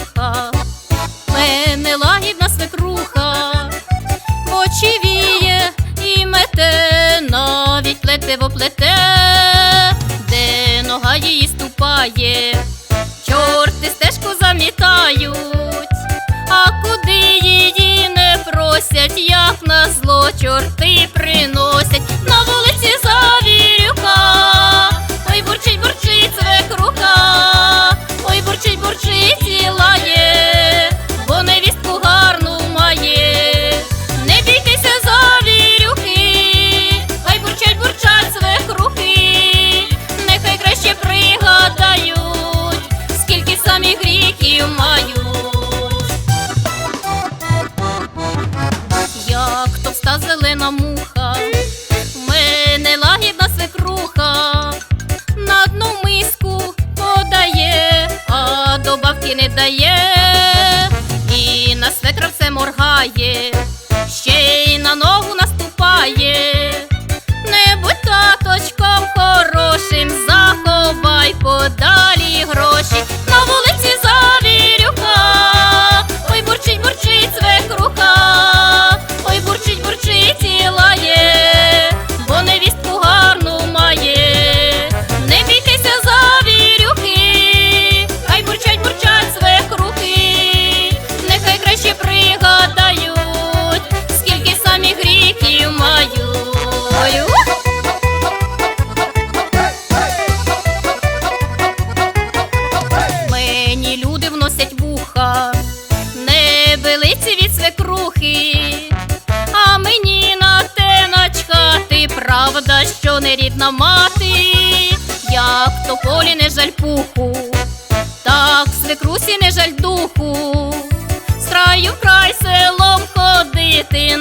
завірюха, мене лагідна свекруха, очі віє і мете, навіть плетиво плете, де нога її ступає, Товста зелена муха, в мене лагідна свекруха, на одну миску подає, а до бабки не дає, і на свекра все моргає, люди вносять вуха, не велиці від свекрухи, а мені на те начхати, правда, що не рідна мати, як то полі не жаль пуху, так свекрусі не жаль духу, з краю край селом ходити,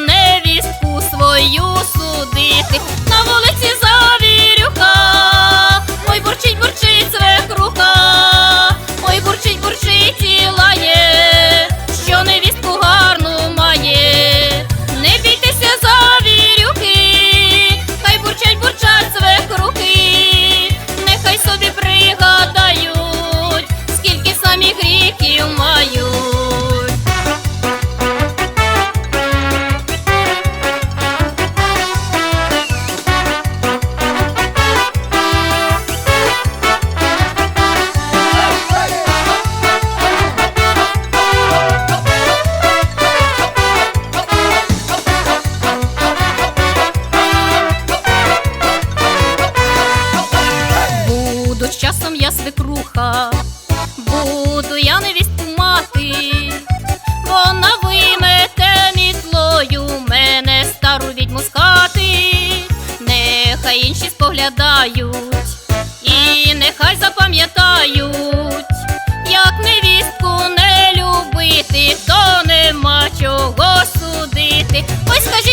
часом я свекруха, буду я невістку мати, вона вимете мітлою мене стару відьму з нехай інші споглядають, і нехай запам'ятають, як невістку не любити, то нема чого судити. Ой, скажіть